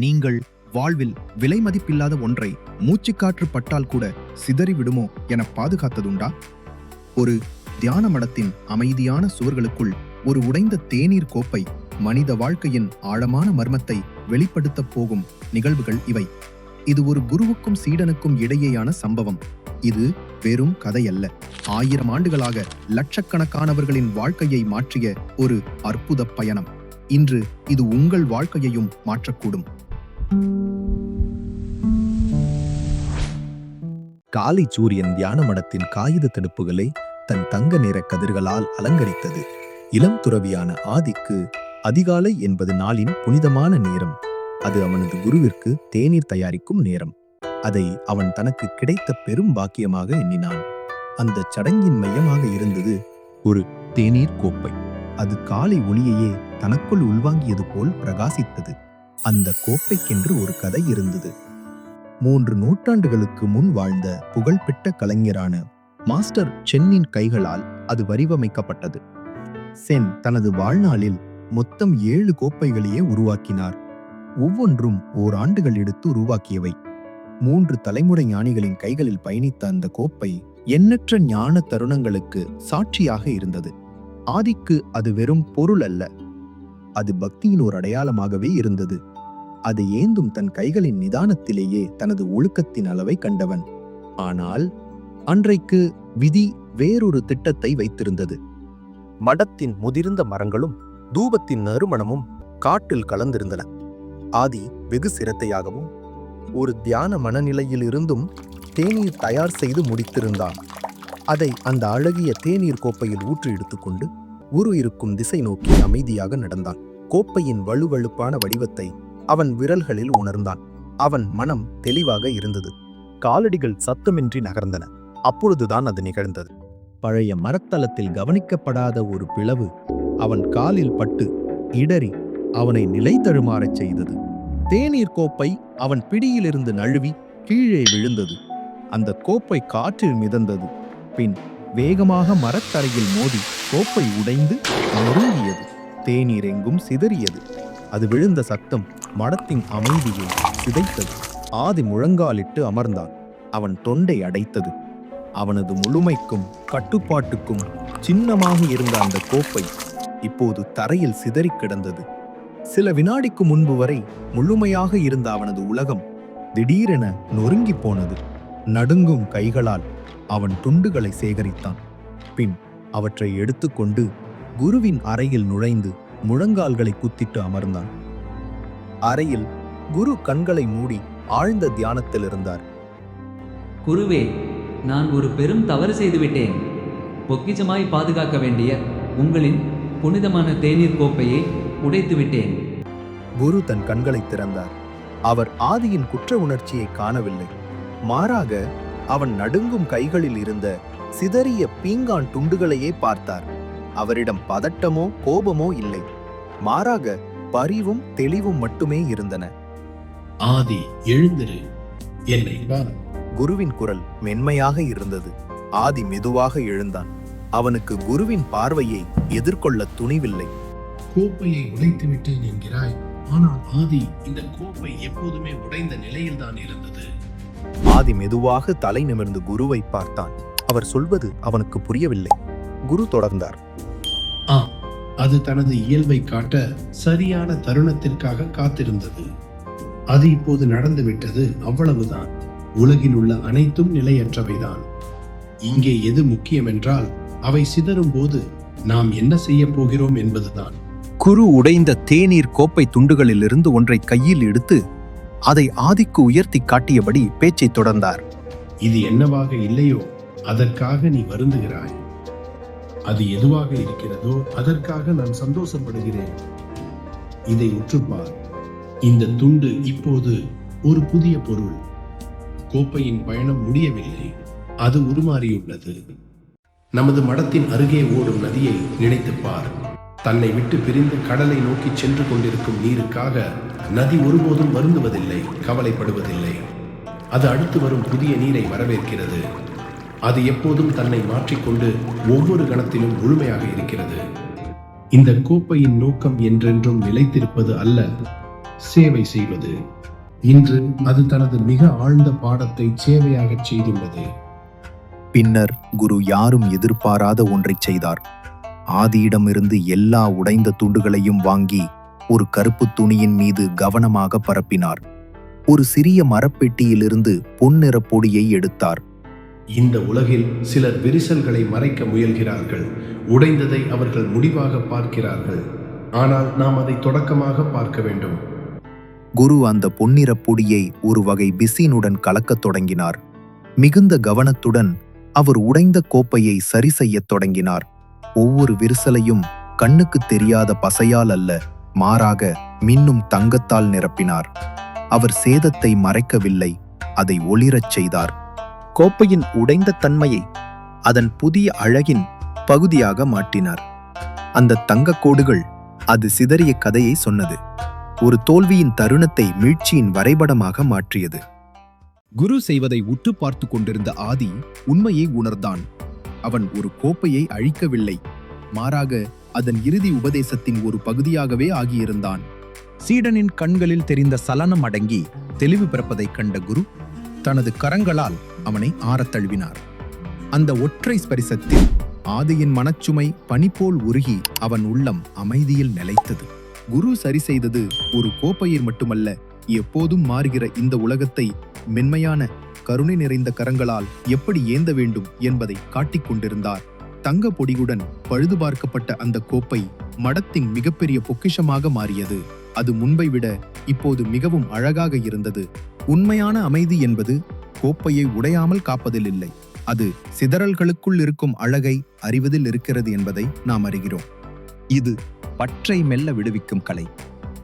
நீங்கள் வாழ்வில் விலை மதிப்பில்லாத ஒன்றை மூச்சுக்காற்று பட்டால் கூட சிதறி விடுமோ என பாதுகாத்ததுண்டா? ஒரு தியான மடத்தின் அமைதியான சுவர்களுக்குள் ஒரு உடைந்த தேநீர் கோப்பை மனித வாழ்க்கையின் ஆழமான மர்மத்தை வெளிப்படுத்தப் போகும் நிகழ்வுகள் இவை. இது ஒரு குருவுக்கும் சீடனுக்கும் இடையேயான சம்பவம். இது வெறும் கதையல்ல. ஆயிரம் ஆண்டுகளாக லட்சக்கணக்கானவர்களின் வாழ்க்கையை மாற்றிய ஒரு அற்புத பயணம். இன்று இது உங்கள் வாழ்க்கையையும் மாற்றக்கூடும். காலை சூரியன் தியான மடத்தின் காகித தடுப்புகளை தன் தங்க நிற கதிர்களால் அலங்கரித்தது. இளம் துறவியான ஆதிக்கு அதிகாலை என்பது நாளின் புனிதமான நேரம். அது அவனது குருவிற்கு தேநீர் தயாரிக்கும் நேரம். அதை அவன் தனக்கு கிடைத்த பெரும் பாக்கியமாக எண்ணினான். அந்த சடங்கின் மையமாக இருந்தது ஒரு தேநீர் கோப்பை. அது காலை ஒளியையே தனக்குள் உள்வாங்கியது போல் பிரகாசித்தது. அந்த கோப்பைக்கென்று ஒரு கதை இருந்தது. மூன்று நூற்றாண்டுகளுக்கு முன் வாழ்ந்த புகழ்பெற்ற கலைஞரான மாஸ்டர் சென்னின் கைகளால் அது வடிவமைக்கப்பட்டது. சென் தனது வாழ்நாளில் மொத்தம் ஏழு கோப்பைகளையே உருவாக்கினார். ஒவ்வொன்றும் ஓராண்டுகள் எடுத்து உருவாக்கியவை. மூன்று தலைமுறை ஞானிகளின் கைகளில் பயணித்த அந்த கோப்பை எண்ணற்ற ஞான தருணங்களுக்கு சாட்சியாக இருந்தது. ஆதிக்கு அது வெறும் பொருள் அல்ல அது பக்தியின் ஒரு அடையாளமாகவே இருந்தது. அது ஏந்தும் தன் கைகளின் நிதானத்திலேயே தனது ஒழுக்கத்தின் அளவை கண்டவன். ஆனால் அன்றைக்கு விதி வேறொரு திட்டத்தை வைத்திருந்தது. மடத்தின் முதிர்ந்த மரங்களும் தூபத்தின் நறுமணமும் காட்டில் கலந்திருந்தன. ஆதி வெகு சிரத்தையாகவும் ஒரு தியான மனநிலையில் இருந்தும் தேநீர் தயார் செய்து முடித்திருந்தான். அதை அந்த அழகிய தேநீர் கோப்பையில் ஊற்றி எடுத்துக்கொண்டு உரு இருக்கும் திசை நோக்கி அமைதியாக நடந்தான். கோப்பையின் வலுவழுப்பான வடிவத்தை அவன் விரல்களில் உணர்ந்தான். அவன் மனம் தெளிவாக இருந்தது. காலடிகள் சத்தமின்றி நகர்ந்தன. அப்பொழுதுதான் அது நிகழ்ந்தது. பழைய மரத்தலத்தில் கவனிக்கப்படாத ஒரு பிளவு அவன் காலில் பட்டு இடறி அவனை நிலை தழுமாறச் செய்தது. தேநீர் கோப்பை அவன் பிடியிலிருந்து நழுவி கீழே விழுந்தது. அந்த கோப்பை காற்றில் மிதந்தது. பின் வேகமாக மரத்தரையில் மோதி கோப்பை உடைந்து நொறுங்கியது தேநீர் எங்கும் சிதறியது. அது விழுந்த சத்தம் மடத்தின் அமைதியை சிதைத்தது. ஆதி முழங்காலிட்டு அமர்ந்தான். அவன் தொண்டை அடைத்தது. அவனது முழுமைக்கும் கட்டுப்பாட்டுக்கும் சின்னமாக இருந்த அந்த கோப்பை இப்போது தரையில் சிதறிக் கிடந்தது. சில வினாடிக்கு முன்பு வரை முழுமையாக இருந்த அவனது உலகம் திடீரென நொறுங்கிப் போனது. நடுங்கும் கைகளால் அவன் துண்டுகளை சேகரித்தான். பின் அவற்றை எடுத்துக்கொண்டு குருவின் அறையில் நுழைந்து முழங்கால்களை குத்திட்டு அமர்ந்தான். அறையில் குரு கண்களை மூடி ஆழ்ந்த தியானத்தில் இருந்தார். குருவே நான் ஒரு பெரும் தவறு செய்துவிட்டேன். பொக்கிஷமாய் பாதுகாக்க வேண்டிய உங்களின் புனிதமான தேநீர் கோப்பையை உடைத்து விட்டேன் குரு தன் கண்களை திறந்தார். அவர் ஆதியின் குற்ற உணர்ச்சியை காணவில்லை. மாறாக அவன் நடுங்கும் கைகளில் இருந்த சிதறிய பீங்கான் துண்டுகளையே பார்த்தார். அவரிடம் பதட்டமோ கோபமோ இல்லை. மாறாக பரிவும் தெளிவும் மட்டுமே இருந்தன. ஆதி எழுந்திரு என்னை குருவின் குரல் மென்மையாக இருந்தது. ஆதி மெதுவாக எழுந்தான். அவனுக்கு குருவின் பார்வையை எதிர்கொள்ள துணிவில்லை. கோப்பையை உடைத்து விட்டேன் என்கிறாய் ஆனால் ஆதி இந்த கோப்பை எப்போதுமே உடைந்த நிலையில் தான் இருந்தது. ஆதி மெதுவாக தலை நிமிர்ந்து குருவை பார்த்தான். அவர் சொல்வது அவனுக்கு புரியவில்லை. குரு தொடர்ந்தார். ஆ அது தனது இயல்பை காட்ட சரியான தருணத்திற்காக காத்திருந்தது. அது இப்போது நடந்து விட்டது அவ்வளவுதான். உலகில் உள்ள அனைத்தும் நிலையற்றவைதான். இங்கே எது முக்கியம் என்றால் அவை சிதறும் போது நாம் என்ன செய்ய போகிறோம் என்பதுதான். குரு உடைந்த தேநீர் கோப்பை துண்டுகளிலிருந்து ஒன்றை கையில் எடுத்து அதை ஆதிக்கு உயர்த்தி காட்டியபடி பேச்சைத் தொடர்ந்தார். இது என்னவாக இல்லையோ அதற்காக நீ வருந்துகிறாய். அது எதுவாக இருக்கிறதோ அதற்காக நான் சந்தோஷப்படுகிறேன். இதை உற்றுப்பார். இந்த துண்டு இப்போது ஒரு புதிய பொருள். கோப்பையின் பயணம் முடியவில்லை. அது உருமாறியுள்ளது. நமது மடத்தின் அருகே ஓடும் நதியை நினைத்துப் பார். தன்னை விட்டு பிரிந்து கடலை நோக்கி சென்று கொண்டிருக்கும் நீருக்காக நதி ஒருபோதும் வருந்துவதில்லை கவலைப்படுவதில்லை. அது அடுத்து வரும் புதிய நீரை வரவேற்கிறது. அது எப்போதும் தன்னை மாற்றிக்கொண்டு ஒவ்வொரு கணத்திலும் முழுமையாக இருக்கிறது. இந்த கோப்பையின் நோக்கம் என்றென்றும் நிலைத்திருப்பது அல்ல சேவை செய்வது. இன்று அது தனது மிக ஆழ்ந்த பாடத்தை சேவையாகச் செய்துள்ளது பின்னர் குரு யாரும் எதிர்பாராத ஒன்றைச் செய்தார். ஆதியிடமிருந்து எல்லா உடைந்த துண்டுகளையும் வாங்கி ஒரு கருப்பு துணியின் மீது கவனமாக பரப்பினார். ஒரு சிறிய மரப்பெட்டியிலிருந்து பொன்னிற பொடியை எடுத்தார். இந்த உலகில் சிலர் விரிசல்களை மறைக்க முயல்கிறார்கள். உடைந்ததை அவர்கள் முடிவாக பார்க்கிறார்கள். ஆனால் நாம் அதை தொடக்கமாக பார்க்க வேண்டும். குரு அந்த பொன்னிற பொடியை ஒரு வகை பிசினுடன் கலக்கத் தொடங்கினார். மிகுந்த கவனத்துடன் அவர் உடைந்த கோப்பையை சரி செய்யத் தொடங்கினார். ஒவ்வொரு விரிசலையும் கண்ணுக்கு தெரியாத பசையால் அல்ல மாறாக மின்னும் தங்கத்தால் நிரப்பினார். அவர் சேதத்தை மறைக்கவில்லை அதை ஒளிரச் செய்தார். கோப்பையின் உடைந்த தன்மையை அதன் புதிய அழகின் பகுதியாக மாற்றினார். அந்த தங்கக் கோடுகள் அது சிதறிய கதையை சொன்னது. ஒரு தோல்வியின் தருணத்தை மீட்சியின் வரைபடமாக மாற்றியது. குரு செய்வதை உற்று பார்த்து கொண்டிருந்த ஆதி உண்மையை உணர்ந்தான். அவன் ஒரு கோப்பையை அழிக்கவில்லை. மாறாக அதன் இறுதி உபதேசத்தின் ஒரு பகுதியாகவே ஆகியிருந்தான். சீடனின் கண்களில் தெரிந்த சலனம் அடங்கி தெளிவு பிறப்பதைக் கண்ட குரு தனது கரங்களால் அவனை ஆறத் தழுவினார். அந்த ஒற்றை ஸ்பரிசத்தில் ஆதியின் மனச்சுமை பனிபோல் உருகி அவன் உள்ளம் அமைதியில் நிலைத்தது. குரு சரி செய்தது ஒரு கோப்பையில் மட்டுமல்ல எப்போதும் மாறுகிற இந்த உலகத்தை மென்மையான கருணை நிறைந்த கரங்களால் எப்படி ஏந்த வேண்டும் என்பதை காட்டிக் கொண்டிருந்தார். தங்க பொடியுடன் பழுது பார்க்கப்பட்ட அந்த கோப்பை மடத்தின் மிகப்பெரிய பொக்கிஷமாக மாறியது. அது முன்பை விட இப்போது மிகவும் அழகாக இருந்தது. உண்மையான அமைதி என்பது கோப்பையை உடையாமல் காப்பதில் இல்லை. அது சிதறல்களுக்குள் இருக்கும் அழகை அறிவதில் இருக்கிறது என்பதை நாம் அறிகிறோம். இது பற்றை மெல்ல விடுவிக்கும் கலை.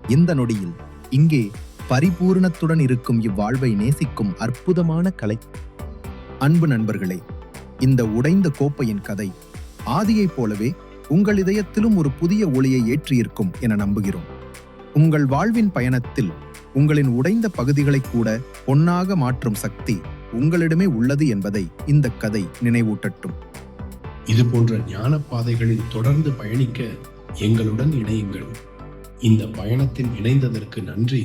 இந்த நொடியில் இங்கே பரிபூரணத்துடன் இருக்கும் இவ்வாழ்வை நேசிக்கும் அற்புதமான கலை. அன்பு நண்பர்களே இந்த உடைந்த கோப்பையின் கதை ஆதியைப் போலவே உங்கள் இதயத்திலும் ஒரு புதிய ஒளியை ஏற்றியிருக்கும் என நம்புகிறோம். உங்கள் வாழ்வின் பயணத்தில் உங்களின் உடைந்த பகுதிகளை கூட பொன்னாக மாற்றும் சக்தி உங்களிடமே உள்ளது என்பதை இந்த கதை நினைவூட்டட்டும். இது போன்ற ஞான பாதைகளில் தொடர்ந்து பயணிக்க எங்களுடன் இணையுங்கள். இந்த பயணத்தில் இணைந்ததற்கு நன்றி.